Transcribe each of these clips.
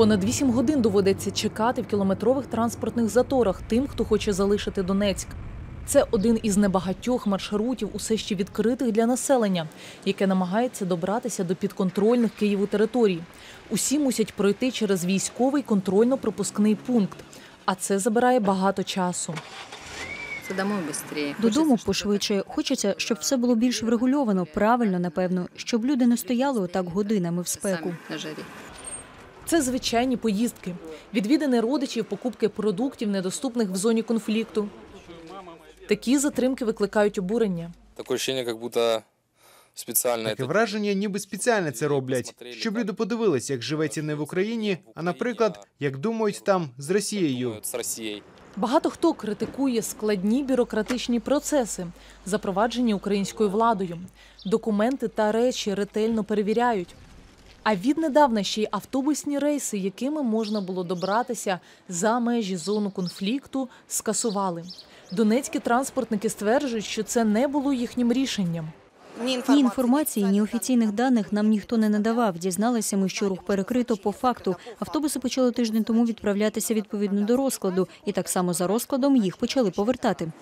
Понад 8 годин доводиться чекати в кілометрових транспортних заторах тим, хто хоче залишити Донецьк. Це один із небагатьох маршрутів, усе ще відкритих для населення, яке намагається добратися до підконтрольних Києву територій. Усі мусять пройти через військовий контрольно-пропускний пункт, а це забирає багато часу. Додому пошвидше. Хочеться, щоб все було більш врегульовано, правильно, напевно, щоб люди не стояли отак годинами в спеку. Це звичайні поїздки, відвідини родичів, покупки продуктів, недоступних в зоні конфлікту. Такі затримки викликають обурення. Такое ощущение, как будто специально Таке враження, ніби спеціально це роблять, щоб люди подивилися, як живеться не в Україні, а наприклад, як думають там з Росією. Багато хто критикує складні бюрократичні процеси, запроваджені українською владою. Документи та речі ретельно перевіряють. А віднедавна ще й автобусні рейси, якими можна було добратися за межі зону конфлікту, скасували. Донецькі транспортники стверджують, що це не було їхнім рішенням. Ні інформації, ні офіційних даних нам ніхто не надавав. Дізналися ми, що рух перекрито по факту. Автобуси почали тиждень тому відправлятися відповідно до розкладу, і так само за розкладом їх почали повертати.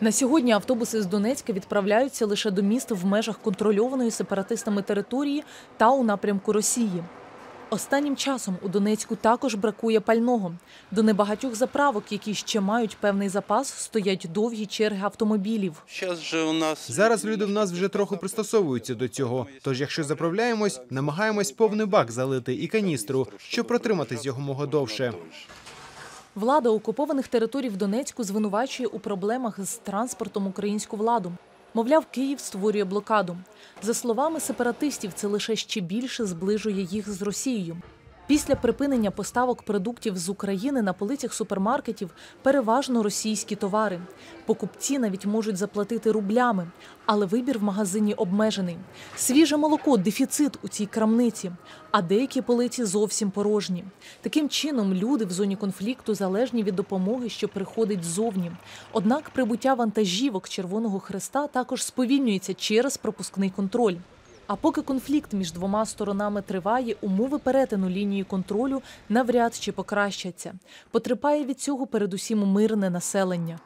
На сьогодні автобуси з Донецька відправляються лише до міст в межах контрольованої сепаратистами території та у напрямку Росії. Останнім часом у Донецьку також бракує пального. До небагатьох заправок, які ще мають певний запас, стоять довгі черги автомобілів. Сейчас же у нас Зараз люди в нас вже трохи пристосовуються до цього. Тож, якщо заправляємось, намагаємось повний бак залити і каністру, щоб протриматись якомога довше. Влада окупованих територій в Донецьку звинувачує у проблемах з транспортом українську владу. Мовляв, Київ створює блокаду. За словами сепаратистів, це лише ще більше зближує їх з Росією. Після припинення поставок продуктів з України на полицях супермаркетів переважно російські товари. Покупці навіть можуть заплатити рублями, але вибір в магазині обмежений. Свіже молоко дефіцит у цій крамниці, а деякі полиці зовсім порожні. Таким чином, люди в зоні конфлікту залежні від допомоги, що приходить ззовні. Однак прибуття вантажівок Червоного Хреста також сповільнюється через пропускний контроль. А поки конфлікт між двома сторонами триває, умови перетину лінії контролю навряд чи покращаться. Потерпає від цього передусім мирне населення.